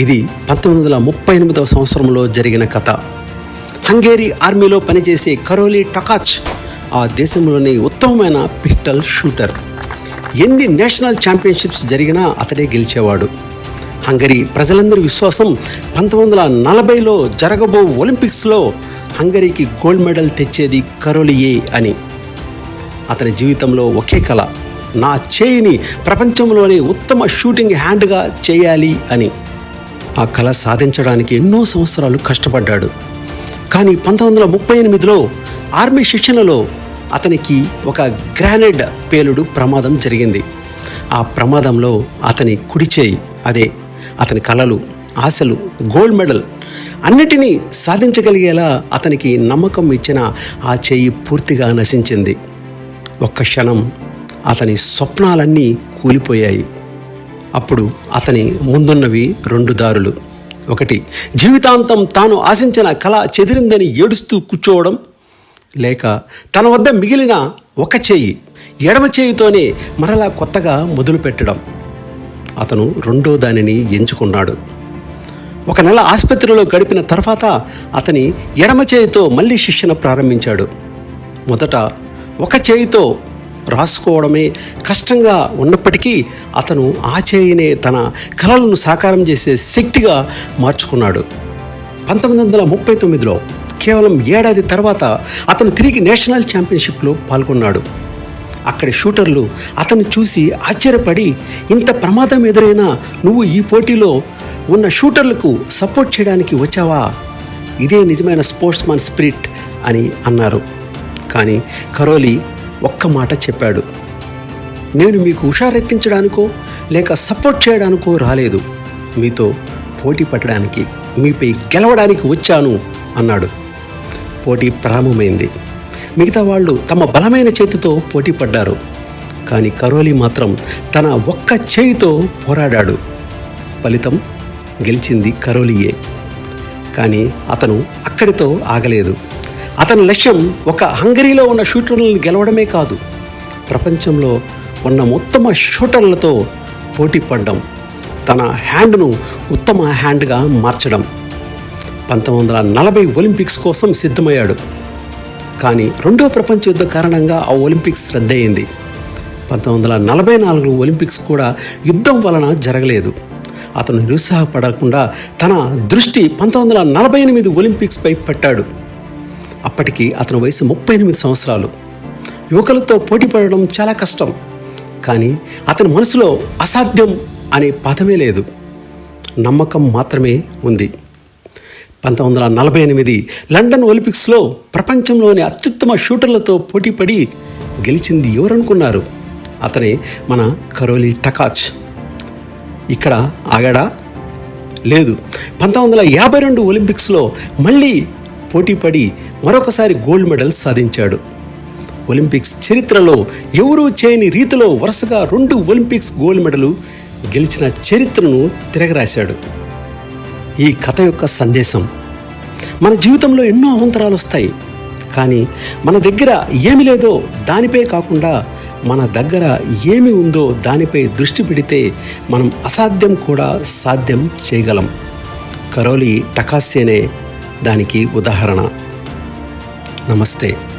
ఇది పంతొమ్మిది వందల ముప్పై ఎనిమిదవ సంవత్సరంలో జరిగిన కథ. హంగేరీ ఆర్మీలో పనిచేసే కరోలీ టకాచ్ ఆ దేశంలోని ఉత్తమమైన పిస్టల్ షూటర్. ఎన్ని నేషనల్ ఛాంపియన్షిప్స్ జరిగినా అతడే గెలిచేవాడు. హంగరీ ప్రజలందరి విశ్వాసం పంతొమ్మిది వందల నలభైలో జరగబో ఒలింపిక్స్లో హంగరీకి గోల్డ్ మెడల్ తెచ్చేది కరోలియే అని. అతని జీవితంలో ఒకే కళ నా చేయిని ప్రపంచంలోని ఉత్తమ షూటింగ్ హ్యాండ్గా చేయాలి అని. ఆ కళ సాధించడానికి ఎన్నో సంవత్సరాలు కష్టపడ్డాడు. కానీ పంతొమ్మిది వందల ముప్పై ఎనిమిదిలో ఆర్మీ శిక్షణలో అతనికి ఒక గ్రానైడ్ పేలుడు ప్రమాదం జరిగింది. ఆ ప్రమాదంలో అతని కుడి చేయి అదే అతని కళలు ఆశలు గోల్డ్ మెడల్ అన్నిటినీ సాధించగలిగేలా అతనికి నమ్మకం ఇచ్చిన ఆ చేయి పూర్తిగా నశించింది. ఒక్క క్షణం అతని స్వప్నాలన్నీ కూలిపోయాయి. అప్పుడు అతని ముందున్నవి రెండు దారులు. ఒకటి జీవితాంతం తాను ఆశించిన కళ చెదిరిందని ఏడుస్తూ కూర్చోవడం లేక తన వద్ద మిగిలిన ఒక చేయి ఎడమ చేయితోనే మరలా కొత్తగా మొదలుపెట్టడం. అతను రెండో దానిని ఎంచుకున్నాడు. ఒక నెల ఆసుపత్రిలో గడిపిన తర్వాత అతని ఎడమ చేయితో మళ్ళీ శిక్షణ ప్రారంభించాడు. మొదట ఒక చేయితో రాసుకోవడమే కష్టంగా ఉన్నప్పటికీ అతను ఆచేయనే తన కళలను సాకారం చేసే శక్తిగా మార్చుకున్నాడు. పంతొమ్మిది వందల ముప్పై తొమ్మిదిలో కేవలం ఏడాది తర్వాత అతను తిరిగి నేషనల్ ఛాంపియన్షిప్లో పాల్గొన్నాడు. అక్కడి షూటర్లు అతను చూసి ఆశ్చర్యపడి ఇంత ప్రమాదం ఎదురైనా నువ్వు ఈ పోటీలో ఉన్న షూటర్లకు సపోర్ట్ చేయడానికి వచ్చావా? ఇదే నిజమైన స్పోర్ట్స్ మ్యాన్ స్పిరిట్ అని అన్నారు. కానీ కరోలి ఒక్క మాట చెప్పాడు. నేను మీకు హుషారెత్తించడానికో లేక సపోర్ట్ చేయడానికో రాలేదు. మీతో పోటీ పట్టడానికి మీపై గెలవడానికి వచ్చాను అన్నాడు. పోటీ ప్రారంభమైంది. మిగతా వాళ్ళు తమ బలమైన చేతితో పోటీ పడ్డారు. కానీ కరోలి మాత్రం తన ఒక్క చేయితో పోరాడాడు. ఫలితం గెలిచింది కరోలియే. కానీ అతను అక్కడితో ఆగలేదు. అతని లక్ష్యం ఒక హంగరీలో ఉన్న షూటర్లను గెలవడమే కాదు. ప్రపంచంలో ఉన్న ఉత్తమ షూటర్లతో పోటీ పడడం తన హ్యాండ్ను ఉత్తమ హ్యాండ్గా మార్చడం. పంతొమ్మిది వందల నలభై ఒలింపిక్స్ కోసం సిద్ధమయ్యాడు. కానీ రెండో ప్రపంచ యుద్ధ కారణంగా ఆ ఒలింపిక్స్ రద్దయింది. పంతొమ్మిది వందల నలభై నాలుగు ఒలింపిక్స్ కూడా యుద్ధం వలన జరగలేదు. అతను నిరుత్సాహపడకుండా తన దృష్టి పంతొమ్మిది వందల నలభై ఎనిమిది ఒలింపిక్స్పై పెట్టాడు. అప్పటికి అతని వయసు ముప్పై ఎనిమిది సంవత్సరాలు. యువకులతో పోటీ పడడం చాలా కష్టం. కానీ అతని మనసులో అసాధ్యం అనే పదమే లేదు. నమ్మకం మాత్రమే ఉంది. పంతొమ్మిది వందల నలభై ఎనిమిది లండన్ ఒలింపిక్స్లో ప్రపంచంలోని అత్యుత్తమ షూటర్లతో పోటీపడి గెలిచింది ఎవరనుకున్నారు? అతనే మన కరోలి టకాచ్. ఇక్కడ ఆగాడా? లేదు. పంతొమ్మిది వందల యాభై రెండు ఒలింపిక్స్లో మళ్ళీ పోటీపడి మరొకసారి గోల్డ్ మెడల్ సాధించాడు. ఒలింపిక్స్ చరిత్రలో ఎవరూ చేయని రీతిలో వరుసగా రెండు ఒలింపిక్స్ గోల్డ్ మెడలు గెలిచిన చరిత్రను తిరగరాశాడు. ఈ కథ యొక్క సందేశం. మన జీవితంలో ఎన్నో అవంతరాలు వస్తాయి. కానీ మన దగ్గర ఏమి లేదో దానిపై కాకుండా మన దగ్గర ఏమి ఉందో దానిపై దృష్టి పెడితే మనం అసాధ్యం కూడా సాధ్యం చేయగలం. కరోలి టకాస్సేనే దానికి ఉదాహరణ. నమస్తే.